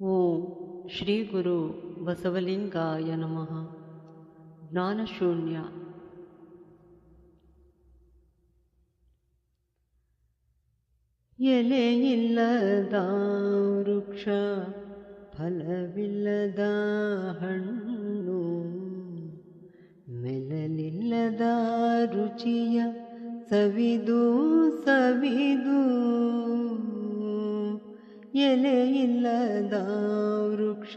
ಓಂ ಶ್ರೀ ಗುರು ಬಸವಲಿಂಗಾಯ ನಮಃ ಜ್ಞಾನಶೂನ್ಯ ಎಲೆಯಿಲ್ಲದ ವೃಕ್ಷ ಫಲವಿಲ್ಲದ ಹಣ್ಣು ಮೆಲಲಿಲ್ಲದ ರುಚಿಯ ಸವಿದು ಸವಿದು ಎಲೆಯಿಲ್ಲದ ವೃಕ್ಷ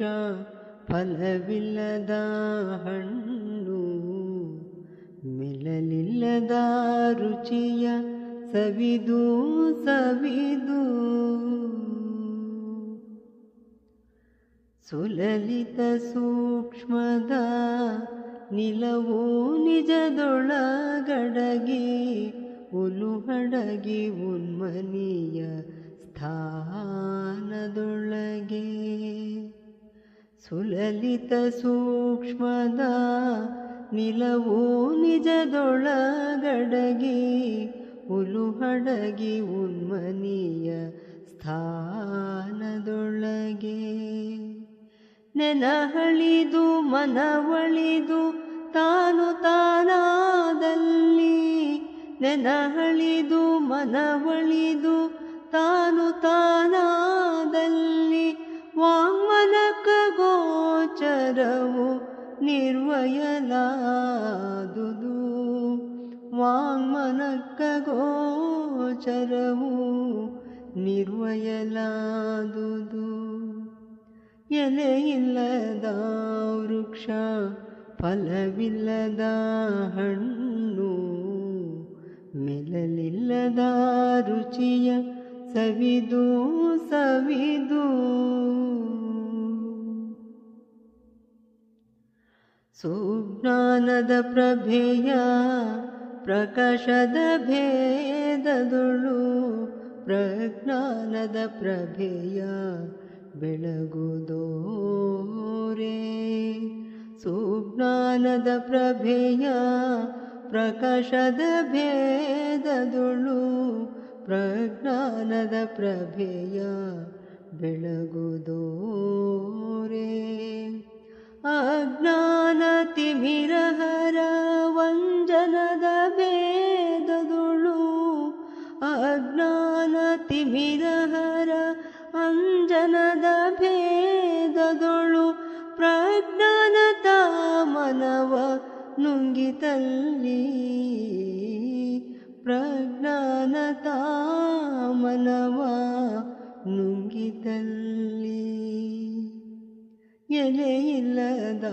ಫಲವಿಲ್ಲದ ಹಣ್ಣು ಮೆಲಲಿಲ್ಲದ ರುಚಿಯ ಸವಿದು ಸವಿದು. ಸುಲಲಿತ ಸೂಕ್ಷ್ಮದ ನಿಲವು ನಿಜದೊಳಗಡಗಿ ಉಲುಹಡಗಿ ಉನ್ಮನಿಯ ಸ್ಥಾನದೊಳಗೆ ಸುಲಲಿತ ಸೂಕ್ಷ್ಮದ ನಿಲವು ನಿಜದೊಳಗಡಗಿ ಉಲುಹಡಗಿ ಉನ್ಮನಿಯ ಸ್ಥಾನದೊಳಗೆ. ನೆನಹಳಿದು ಮನವಳಿದು ತಾನು ತಾನಾದಲ್ಲಿ ನೆನಹಳಿದು ಮನವಳಿದು ತಾನು ತಾನಾದಲ್ಲಿ ವಾಂಗ್ಮನಕ ಗೋಚರವು ನಿರ್ವಯಲಾದುದು. ವಾಂಗ್ಮನಕ ಗೋಚರವು ನಿರ್ವಯಲಾದುದು. ಇಲ್ಲದ ವೃಕ್ಷ ಫಲವಿಲ್ಲದ ಹಣ್ಣು ಮೆಲಲಿಲ್ಲದ ರುಚಿಯ ಸವಿದು ಸವಿದು. ಸುಜ್ಞಾನದ ಪ್ರಭೆಯ ಪ್ರಕಾಶದ ಭೇದದುಳು ಪ್ರಜ್ಞಾನದ ಪ್ರಭೆಯ ಬೆಳಗುದೋರೆ ಸುಜ್ಞಾನದ ಪ್ರಭೆಯ ಪ್ರಕಾಶದ ಭೇದದೊಳು ಪ್ರಜ್ಞಾನದ ಪ್ರಭೆಯ ಬೆಳಗುದೋರೆ ಅಜ್ಞಾನ ತಿಮಿರಹರ ವಂಜನದ ಭೇದದುಳು. ಅಜ್ಞಾನ ತಿಮಿರಹರ ಅಂಜನದ ಭೇದದೊಳು. ಪ್ರಜ್ಞಾನತ ಮನವ ನುಂಗಿತಲ್ಲಿ ಪ್ರಜ್ಞಾನತ ಮನವ ನುಂಗಿತಲ್ಲಿ ಎಲೆಯಿಲ್ಲದ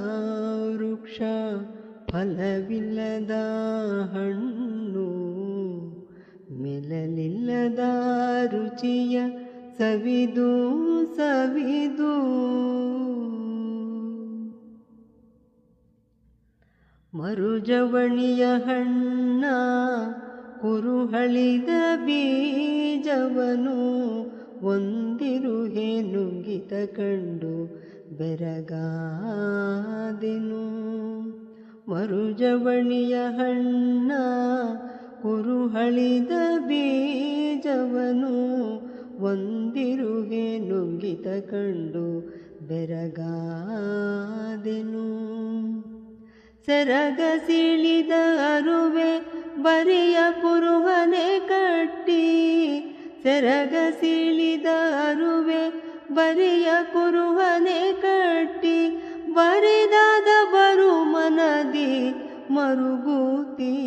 ವೃಕ್ಷ ಫಲವಿಲ್ಲದ ಹಣ್ಣು ಮೆಲಲಿಲ್ಲದ ರುಚಿಯ ಸವಿದು ಸವಿದು. ಮರುಜವಣಿಯ ಹಣ್ಣ ಕುರುಹಳಿದ ಬೀಜವನು ಒಂದಿರುಹೆ ನುಂಗಿತ ಕಂಡು ಬೆರಗಾದೆನು. ಮರುಜವಣಿಯ ಹಣ್ಣ ಕುರುಹಳಿದ ಬೀಜವನು ಒಂದಿರುಹೆ ನುಂಗಿತ ಕಂಡು ಬೆರಗಾದೆನು. ಸೆರಗ ಸಿಳಿದ ಅರುವೆ ಬರಿಯ ಕುರುಹನೆ ಕಟ್ಟಿ ಸೆರಗ ಸಿಳಿದ ಅರುವೆ ಬರಿಯ ಕುರುಹನೆ ಕಟ್ಟಿ ಬರಿದಾದ ಬರು ಮನದಿ ಮರುಗುತ್ತಿದ್ದೆ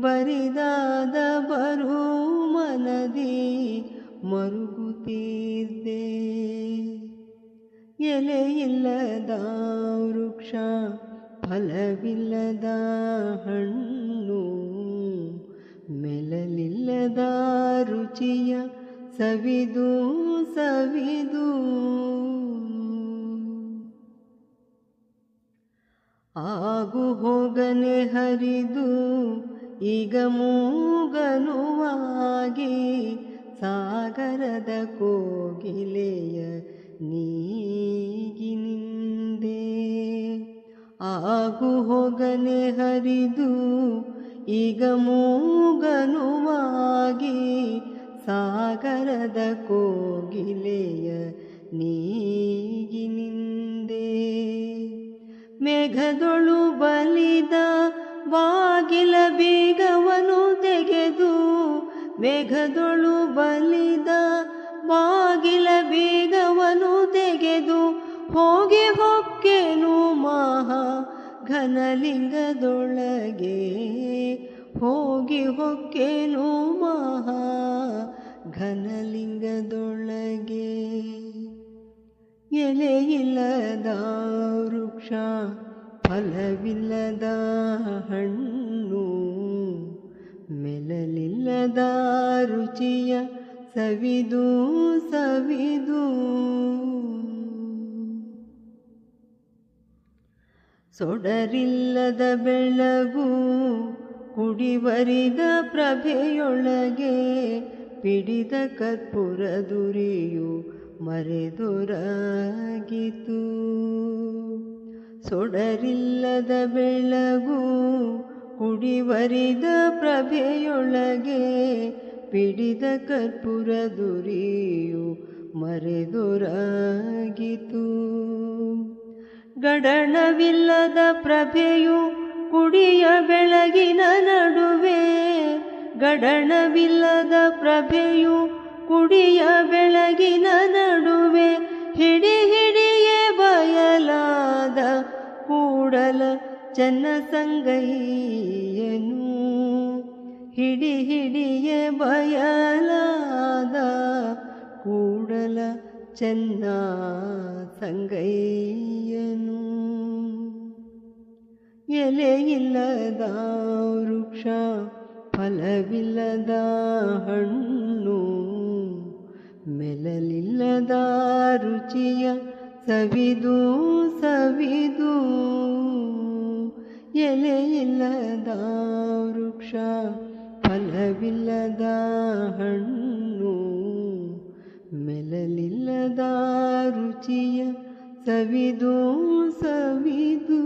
ಬರಿದಾದ ಬರು ಮನದಿ ಮರುಗುತ್ತಿದ್ದೆ ಇಲ್ಲದ ವೃಕ್ಷ ಫಲವಿಲ್ಲದ ಹಣ್ಣು ಮೆಲಲಿಲ್ಲದ ರುಚಿಯ ಸವಿದು ಸವಿದು. ಆಗು ಹೋಗನೆ ಹರಿದು ಈಗ ಮೂಗನುವಾಗಿ ಸಾಗರದ ಕೋಗಿಲೆಯ ನೀಗಿನಿ ಆಗು ಹೋಗನೆ ಹರಿದು ಈಗ ಮೂಗನುವಾಗಿ ಸಾಗರದ ಕೋಗಿಲೆಯ ನೀಗಿನಿಂದೆ ಮೇಘದೊಳು ಬಲಿದ ಬಾಗಿಲ ಬೀಗವನು ತೆಗೆದು ಮೇಘದೊಳು ಬಲಿದ ಬಾಗಿಲ ಬೀಗವನು ತೆಗೆದು ಹೋಗಿ ಹೊಕ್ಕೆನು ಮಹಾ, ಘನಲಿಂಗದೊಳಗೆ. ಹೋಗಿ ಹೊಕ್ಕೆನು ಮಹಾ, ಘನಲಿಂಗದೊಳಗೆ. ಇಲ್ಲದ ವೃಕ್ಷ, ಫಲವಿಲ್ಲದ ಹಣ್ಣು. ಮೆಲಲಿಲ್ಲದ ರುಚಿಯ ಸವಿದು ಸವಿದು. ಸೊಡರಿಲ್ಲದ ಬೆಳಗು ಕುಡಿವರಿದ ಪ್ರಭೆಯೊಳಗೆ ಪಿಡಿದ ಕರ್ಪುರದುರಿಯು ದುರಿಯು ಮರೆದೊರಾಗಿತು. ಸೊಡರಿಲ್ಲದ ಬೆಳಗು ಕುಡಿವರಿದ ಪ್ರಭೆಯೊಳಗೆ ಪಿಡಿದ ಕರ್ಪುರದುರಿಯು ದುರಿಯು ಮರೆದೊರಾಗಿತು. ಗಡಣವಿಲ್ಲದ ಪ್ರಭೆಯು ಕುಡಿಯ ಬೆಳಗಿನ ನಡುವೆ ಗಡಣವಿಲ್ಲದ ಪ್ರಭೆಯು ಕುಡಿಯ ಬೆಳಗಿನ ನಡುವೆ, ಹಿಡಿ ಹಿಡಿಯೇ ಬಯಲಾದ ಕೂಡಲ ಚನ್ನ ಸಂಗಯ್ಯನು ಹಿಡಿ ಹಿಡಿಯೇ ಬಯಲಾದ ಕೂಡಲ ಚೆನ್ನ ಸಂಗಯ್ಯನು. ಎಲೆಯಿಲ್ಲದ ವೃಕ್ಷ ಫಲವಿಲ್ಲದ ಹಣ್ಣು ಮೆಲಲಿಲ್ಲದ ರುಚಿಯ ಸವಿದು ಸವಿದು. ಎಲೆಯಿಲ್ಲದ ವೃಕ್ಷ ಫಲವಿಲ್ಲದ ಹಣ್ಣು ಮೆಲಲಿಲ್ಲದ ರುಚಿಯ ಸವಿದು ಸವಿದು